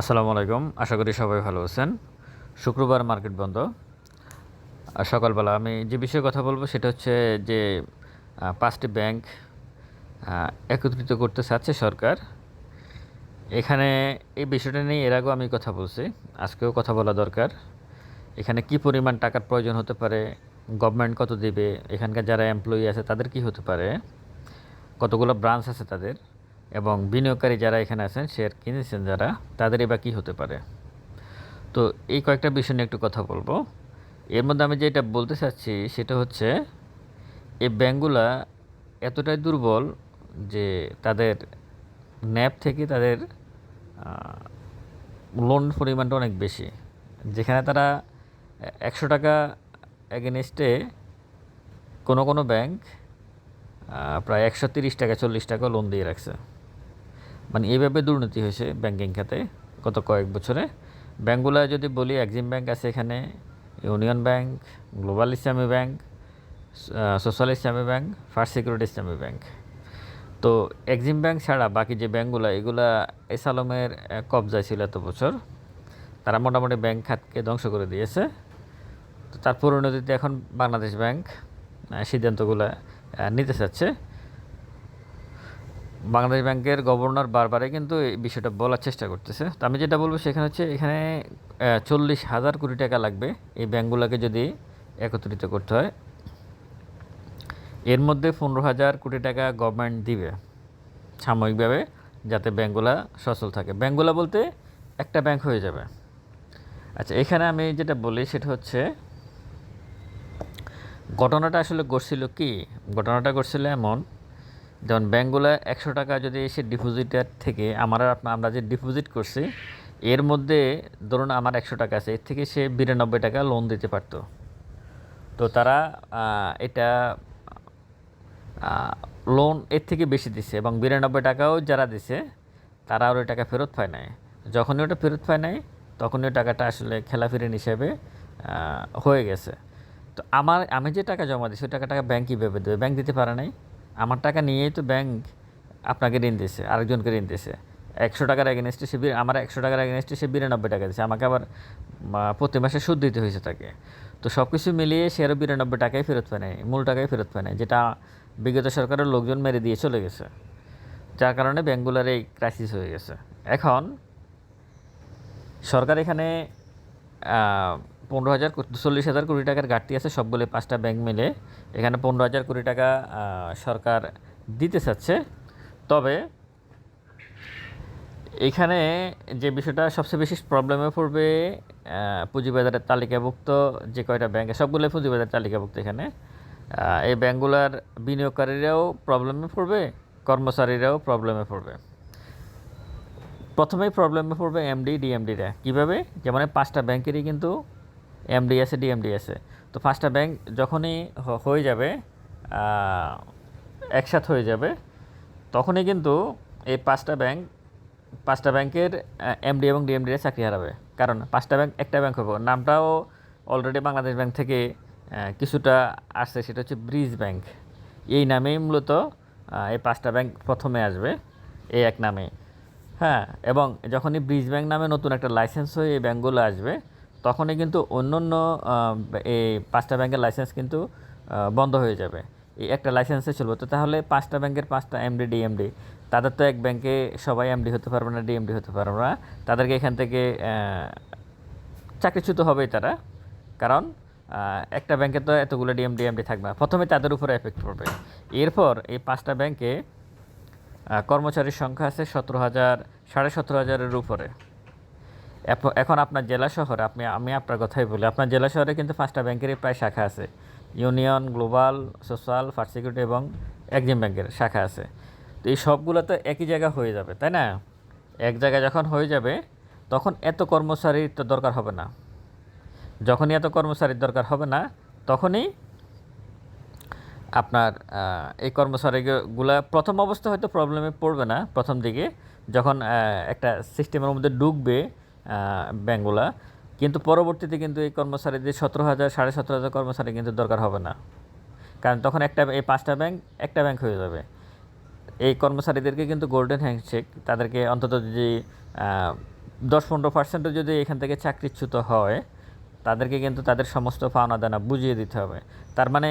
আসসালামু আলাইকুম। আশা করি সবাই ভালো আছেন। শুক্রবার মার্কেট বন্ধ। সকালবেলা আমি যে বিষয়ে কথা বলব সেটা হচ্ছে যে পাঁচটি ব্যাংক একত্রিত করতে চাচ্ছে সরকার। এখানে এই বিষয়টা নিয়ে এর আগেও আমি কথা বলছি। আজকেও কথা বলা দরকার। এখানে কি পরিমাণ টাকার প্রয়োজন হতে পারে? গভর্নমেন্ট কত দেবে? এখানকার যারা এমপ্লয়ি আছে তাদের কি হতে পারে? কতগুলো ব্রাঞ্চ আছে তাদের? এবং বিনিয়োগকারী যারা এখানে আছেন শেয়ার কিনেছেন যারা তাদের এবার কী হতে পারে? তো এই কয়েকটা বিষয় নিয়ে একটু কথা বলব। এর মধ্যে আমি যেটা বলতে চাচ্ছি, সেটা হচ্ছে, এই ব্যাঙ্কগুলা এতটাই দুর্বল যে তাদের ন্যাপ থেকে তাদের লোন পরিমাণটা অনেক বেশি। যেখানে তারা একশো টাকা এগেনস্টে কোনো কোনো ব্যাংক প্রায় একশো তিরিশ টাকা, চল্লিশ টাকা লোন দিয়ে রাখছে। মানে এইভাবে দুর্নীতি হয়েছে ব্যাংকিং খাতে গত কয়েক বছরে। ব্যাঙ্কগুলো যদি বলি এক্সিম ব্যাংক আছে এখানে Union Bank Global Islami Bank Social Islami Bank First Security Islami Bank তো এক্সিম ব্যাংক ছাড়া বাকি যে ব্যাংকগুলো এগুলা এস আলমের কবজায় ছিল এত বছর। তারা মোটামুটি ব্যাংক খাতকে ধ্বংস করে দিয়েছে। তো তার পরিণতিতে এখন বাংলাদেশ ব্যাংক সিদ্ধান্তগুলো নিতে চাচ্ছে। বাংলাদেশ ব্যাংকের গভর্নর বারবারে কিন্তু এই বিষয়টা বলার চেষ্টা করতেছে। তো আমি যেটা বলব, সেখানে হচ্ছে এখানে চল্লিশ হাজার কোটি টাকা লাগবে এই ব্যাংকগুলোকে যদি একত্রিত করতে হয়। এর মধ্যে পনেরো হাজার কোটি টাকা গভর্নমেন্ট দিবে সাময়িকভাবে, যাতে ব্যাংকগুলা সচল থাকে। ব্যাংকগুলা বলতে একটা ব্যাংক হয়ে যাবে। আচ্ছা এখানে আমি যেটা বলি, সেটা হচ্ছে, ঘটনাটা আসলে ঘটছিল কি? ঘটনাটা ঘটছিল এমন যেমন ব্যাঙ্কগুলো একশো টাকা যদি সে ডিপোজিটের থেকে আমার আর আপনা- আমরা যে ডিপোজিট করছি, এর মধ্যে ধরুন আমার একশো টাকা আছে, এর থেকে সে বিরানব্বই টাকা লোন দিতে পারতো। তো তারা এটা লোন এর থেকে বেশি দিছে এবং বিরানব্বই টাকাও যারা দিছে, তারা আর ওই টাকা ফেরত পায় নাই। যখনই ওটা ফেরত পায় নাই, তখনই টাকাটা আসলে খেলাফিরেন হিসেবে হয়ে গেছে। তো আমার, আমি যে টাকা জমা দিছি, ওই টাকাটা টাকা ব্যাংক কীভাবে দেবে? ব্যাংক দিতে পারে নাই। আমার টাকা নিয়েই তো ব্যাংক আপনাকে ঋণ দিছে আরেকজনকে ঋণ দিছে একশো টাকার এগেনস্টে সে আমার একশো টাকার এগেনস্টে সে বিরানব্বই টাকা দিছে আমাকে আবার প্রতি মাসে সুদ দিতে হয়েছে তাকে। তো সব কিছু মিলিয়ে সে আরও বিরানব্বই টাকাই ফেরত পায় নাই, মূল টাকাই ফেরত পায় নাই, যেটা বিগত সরকারের লোকজন মেরে দিয়ে চলে গেছে। যার কারণে ব্যাঙ্কগুলোর এই ক্রাইসিস হয়ে গেছে। এখন সরকার এখানে পনেরো হাজার চল্লিশ হাজার কোটি টাকার ঘাটতি আছে সবগুলো পাঁচটা ব্যাংক মিলে। এখানে পনেরো হাজার কোটি টাকা সরকার দিতে চাচ্ছে। তবে এখানে যে বিষয়টা সবচেয়ে বেশি প্রবলেমে পড়বে পুঁজিবাজারের তালিকাভুক্ত যে কয়টা ব্যাংক সবগুলো পুঁজিবাজার তালিকাভুক্ত এখানে। এই ব্যাংকগুলোর বিনিয়োগকারীরাও প্রবলেমে পড়বে, কর্মচারীরাও প্রবলেমে পড়বে। প্রথমেই প্রবলেমে পড়বে এমডি ডিএমডিরা কীভাবে? যেমন পাঁচটা ব্যাংকেরই কিন্তু এমডি আছে ডিএমডি আছে তো পাঁচটা ব্যাংক যখনই হয়ে যাবে একসাথ হয়ে যাবে, তখনই কিন্তু এই পাঁচটা ব্যাংক পাঁচটা ব্যাংকের এমডি এবং ডিএমডিরা চাকরি হারাবে। কারণ পাঁচটা ব্যাংক একটা ব্যাংক হবে। নামটাও অলরেডি বাংলাদেশ ব্যাংক থেকে কিছুটা আসছে, সেটা হচ্ছে ব্রিজ ব্যাংক এই নামেই মূলত এই পাঁচটা ব্যাংক প্রথমে আসবে, এই এক নামে। হ্যাঁ এবং যখনই ব্রিজ ব্যাংক নামে নতুন একটা লাইসেন্স হয়ে এই ব্যাংকগুলো আসবে তখনই কিন্তু অন্য অন্য এই পাঁচটা ব্যাংকের লাইসেন্স কিন্তু বন্ধ হয়ে যাবে। এই একটা লাইসেন্সে চলবে। তো তাহলে পাঁচটা ব্যাংকের পাঁচটা এমডি ডিএমডি তাদের তো এক ব্যাংকে সবাই এমডি হতে পারবে না ডিএমডি হতে পারবে না। তাদেরকে এখান থেকে চাকরিচ্যুত হবেই তারা। কারণ একটা ব্যাংকে তো এতগুলো ডিএম ডিএমডি থাকবে না। প্রথমে তাদের উপরে এফেক্ট পড়বে। এরপর এই পাঁচটা ব্যাংকে কর্মচারীর সংখ্যা আছে সতেরো হাজার, সাড়ে সতেরো হাজারের উপরে। এখন আপনার জেলা শহরে, আপনি, আমি আপনার কথাই বলি, আপনার জেলা শহরে কিন্তু পাঁচটা ব্যাংকেরই প্রায় শাখা আছে। Union, Global, Social, First Security এবং এক্সিম ব্যাংকের শাখা আছে। তো এই সবগুলো তো একই জায়গা হয়ে যাবে, তাই না? এক জায়গায় যখন হয়ে যাবে, তখন এত কর্মচারীর তো দরকার হবে না। যখনই এত কর্মচারীর দরকার হবে না, তখনই আপনার এই কর্মচারীগুলা প্রথম অবস্থা হয়তো প্রবলেমে পড়বে না, প্রথম দিকে। যখন একটা সিস্টেমের মধ্যে ঢুকবে ব্যাঙ্কগুলা কিন্তু পরবর্তীতে কিন্তু এই কর্মচারীদের সতেরো হাজার সাড়ে সতেরো হাজার কর্মচারী কিন্তু দরকার হবে না। কারণ তখন একটা এই পাঁচটা ব্যাংক একটা ব্যাংক হয়ে যাবে। এই কর্মচারীদেরকে কিন্তু গোল্ডেন হ্যান্ডশেক তাদেরকে অন্তত যে আহ, দশ পনেরো পার্সেন্টও যদি এখান থেকে চাকরিচ্যুত হয় তাদেরকে কিন্তু তাদের সমস্ত পাওনা দানা বুঝিয়ে দিতে হবে। তার মানে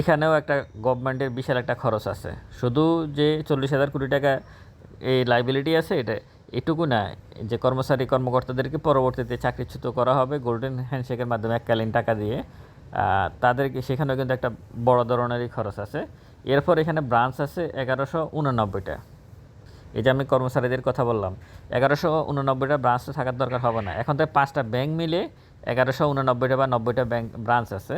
এখানেও একটা গভর্নমেন্টের বিশাল একটা খরচ আছে। শুধু যে চল্লিশ হাজার কোটি টাকা এই লাইবিলিটি আছে এটা এটুকু না, যে কর্মচারী কর্মকর্তাদেরকে পরবর্তীতে চাকরিচ্যুত করা হবে গোল্ডেন হ্যান্ডশেকের মাধ্যমে এককালীন টাকা দিয়ে। তাদেরকে সেখানেও কিন্তু একটা বড় ধরনেরই খরচ আছে। এরপর এখানে ব্রাঞ্চ আছে এগারোশো উননব্বইটা। এই যে আমি কর্মচারীদের কথা বললাম, এগারোশো উননব্বইটা ব্রাঞ্চ থাকার দরকার হবে না। এখন তো পাঁচটা ব্যাংক মিলে এগারোশো উননব্বইটা বা নব্বইটা ব্যাংক ব্রাঞ্চ আছে।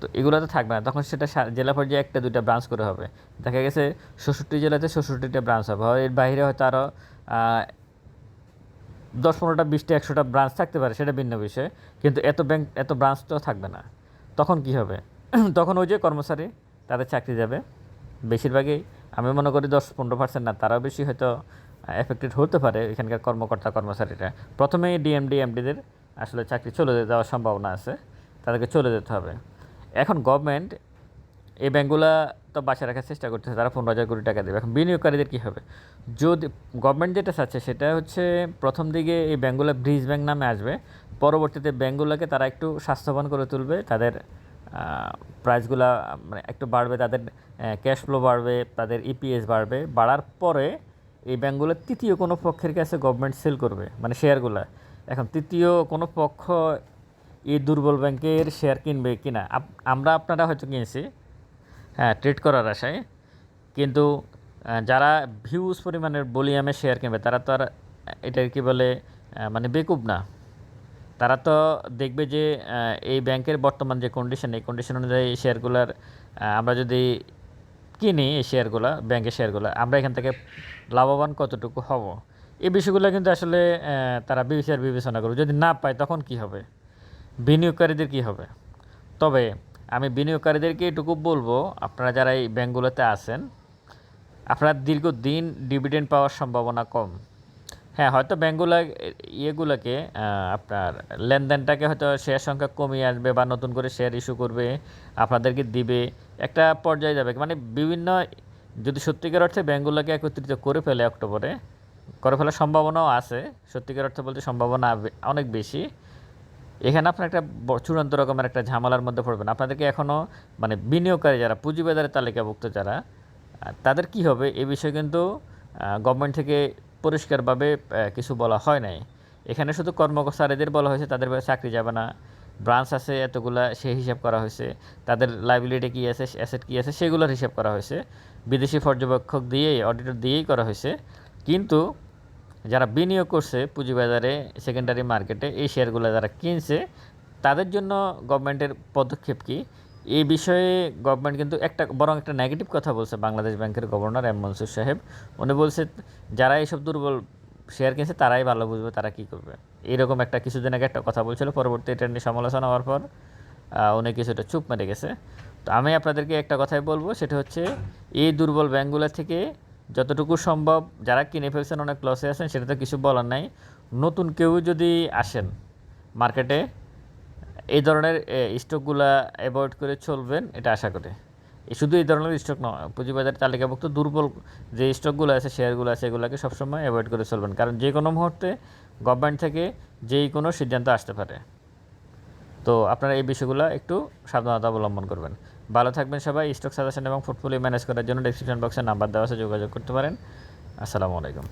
তো এগুলো তো থাকবে না। তখন সেটা জেলা পর্যায়ে একটা দুইটা ব্রাঞ্চ করে হবে। দেখা গেছে ষষ্ঠটি জেলাতে ষষ্ঠটিটা ব্রাঞ্চ হবে। এর বাইরে হয়তো আরও দশ পনেরোটা, বিশটা, একশোটা ব্রাঞ্চ থাকতে পারে, সেটা ভিন্ন বিষয়। কিন্তু এত ব্যাংক এত ব্রাঞ্চ তো থাকবে না। তখন কি হবে? তখন ওই যে কর্মচারী, তাদের চাকরি যাবে। বেশিরভাগই আমি মনে করি দশ পনেরো পার্সেন্ট না, তারাও বেশি হয়তো এফেক্টেড হতে পারে এখানকার কর্মকর্তা, কর্মচারীরা। প্রথমেই ডিএমডি এমডিদের আসলে চাকরি চলে যাওয়ার সম্ভাবনা আছে। তাদেরকে চলে যেতে হবে। এখন গভর্নমেন্ট এই ব্যাঙ্কগুলা তো বাঁচিয়ে রাখার চেষ্টা করতেছে, তারা পনেরো হাজার কোটি টাকা দেবে। এখন বিনিয়োগকারীদের কী হবে? যদি গভর্নমেন্ট যেটা চাচ্ছে, সেটা হচ্ছে প্রথম দিকে এই ব্যাঙ্কগুলো ব্রিজ ব্যাংক নামে আসবে। পরবর্তীতে ব্যাঙ্কগুলোকে তারা একটু স্বাস্থ্যবান করে তুলবে, তাদের প্রাইসগুলা মানে একটু বাড়বে, তাদের ক্যাশ ফ্লো বাড়বে, তাদের ইপিএস বাড়বে। বাড়ার পরে এই ব্যাঙ্কগুলো তৃতীয় কোনো পক্ষের কাছে গভর্নমেন্ট সেল করবে মানে শেয়ারগুলো এখন তৃতীয় কোনো পক্ষ এই দুর্বল ব্যাংকের শেয়ার কিনবে কিনা? আমরা আপনারা হয়তো কিনেছি ট্রেড করার আশায়। কিন্তু যারা ভিউজ পরিমাণের বলিয়ামে শেয়ার কিনবে, তারা তো আর এটা কি বলে মানে বেকুব না। তারা তো দেখবে যে এই ব্যাংকের বর্তমান যে কন্ডিশন এই কন্ডিশন অনুযায়ী এই শেয়ারগুলার আমরা যদি কিনি এই শেয়ারগুলো ব্যাংকের শেয়ারগুলো আমরা এখান থেকে লাভবান কতটুকু হব? এই বিষয়গুলো কিন্তু আসলে তারা বিচার বিবেচনা করবে। যদি না পায়, তখন কি হবে? বিনিয়োগকারীদের কি হবে? তবে আমি বিনিয়োগকারীদেরকে এটুকু বলব, আপনারা যারা এই ব্যাঙ্কগুলোতে আছেন, আপনার দীর্ঘদিন ডিভিডেন্ড পাওয়ার সম্ভাবনা কম। হ্যাঁ হয়তো ব্যাঙ্কগুলো, ইয়েগুলোকে আপনার লেনদেনটাকে হয়তো শেয়ার সংখ্যা কমিয়ে আসবে বা নতুন করে শেয়ার ইস্যু করবে, আপনাদেরকে দিবে, একটা পর্যায়ে যাবে। মানে বিভিন্ন, যদি সত্যিকার অর্থে ব্যাঙ্কগুলোকে একত্রিত করে ফেলে অক্টোবরে, করে ফেলার সম্ভাবনাও আছে। সত্যিকার অর্থে বলতে সম্ভাবনা অনেক বেশি। এখানে আপনার একটা চূড়ান্ত রকমের একটা ঝামেলার মধ্যে পড়বেন। আপনাদেরকে এখনও মানে বিনিয়োগকারী যারা, পুঁজিবাজারের তালিকাভুক্ত যারা তাদের কি হবে? এ বিষয়ে কিন্তু গভর্নমেন্ট থেকে পরিষ্কারভাবে কিছু বলা হয় নাই। এখানে শুধু কর্মচারীদের বলা হয়েছে, তাদের চাকরি যাবে না। ব্রাঞ্চ আছে, এতগুলা, সে হিসাব করা হয়েছে। তাদের লাইবিলিটি কী আছে অ্যাসেট কী আছে, সেগুলোর হিসাব করা হয়েছে। বিদেশি পর্যবেক্ষক দিয়েই অডিটর দিয়েই করা হয়েছে। কিন্তু যারা বিনিয়োগ করছে পুঁজিবাজারে সেকেন্ডারি মার্কেটে এই শেয়ারগুলো যারা কিনছে, তাদের জন্য গভর্নমেন্টের পদক্ষেপ কি? এই বিষয়ে গভর্নমেন্ট কিন্তু একটা, বরং একটা নেগেটিভ কথা বলছে বাংলাদেশ ব্যাংকের গভর্নর এম মনসুর সাহেব। উনি বলছে, যারা এইসব দুর্বল শেয়ার কিনছে, তারাই ভালো বুঝবে, তারা কী করবে? এইরকম একটা কিছুদিন আগে একটা কথা বলছিল, পরবর্তী এটা নিয়ে সমালোচনা হওয়ার পর উনি কিছুটা চুপ মেরে গেছে। তো আমি আপনাদেরকে একটা কথাই বলব, সেটা হচ্ছে, এই দুর্বল ব্যাঙ্কগুলো থেকে যতটুকু সম্ভব, যারা কিনে ফেলছেন, অনেক লসে আছেন, সেটা তো কিছু বলার নাই। নতুন কেউ যদি আসেন মার্কেটে এই ধরনের স্টকগুলা অ্যাভয়েড করে চলবেন, এটা আশা করে। শুধু এই ধরনের স্টক নয়, পুঁজিবাজার তালিকাভুক্ত দুর্বল যে স্টকগুলো আছে শেয়ারগুলো আছে, এগুলোকে সবসময় অ্যাভয়েড করে চলবেন। কারণ যে কোনো মুহূর্তে গভর্নমেন্ট থেকে যেই কোনো সিদ্ধান্ত আসতে পারে। তো আপনারা এই বিষয়গুলো একটু সাবধানতা অবলম্বন করবেন। ভালো থাকবেন সবাই স্টক সাজেশন এবং পোর্টফোলিও ম্যানেজ করার জন্য ডিসক্রিপশন বক্সে নাম্বার দেওয়া আছে, যোগাযোগ করতে পারেন। আসসালামু আলাইকুম।